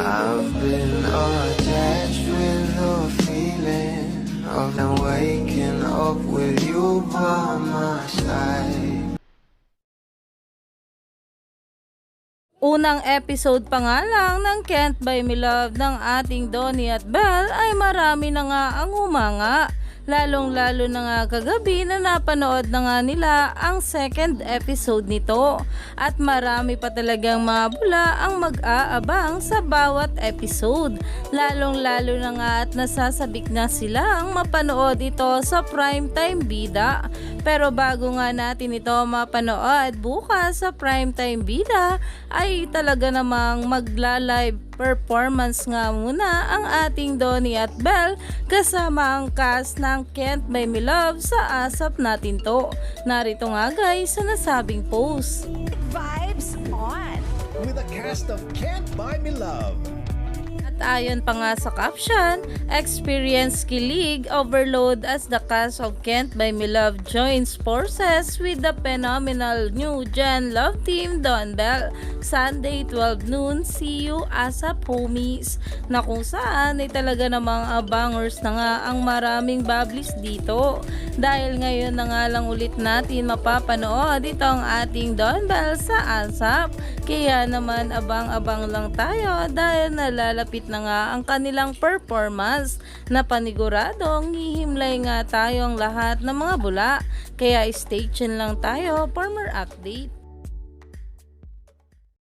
I've been attached with the feeling of them waking up with you by my side. Unang episode pa nga lang ng Can't Buy Me Love ng ating Donnie at Belle ay marami na nga ang humanga. Lalong lalo na nga kagabi na napanood na nga nila ang second episode nito. At marami pa talagang mga bula ang mag-aabang sa bawat episode. Lalong lalo na nga at nasasabik na silang mapanood ito sa primetime bida. Pero bago nga natin ito mapanood bukas sa primetime bida ay talaga namang magla-live performance nga muna ang ating Donnie at Belle kasama ang cast ng Can't Buy Me Love sa asap natin to. Narito nga guys sa nasabing post. Vibes on. with a cast of Can't Buy Me Love. Ayon pa nga sa caption, experience kilig overload as the cast of Can't Buy Me Love joins forces with the phenomenal new gen love team Don Bell. Sunday 12 noon, see you ASAP homies. Na kung saan ay talaga namang abangers na nga ang maraming bablis dito. Dahil ngayon na nga lang ulit natin mapapanood itong ating Don Bell sa ASAP. Kaya naman abang-abang lang tayo dahil nalalapit na nga ang kanilang performance na paniguradong hihimlay nga tayo ang lahat ng mga bula. Kaya stay tuned lang tayo for more update.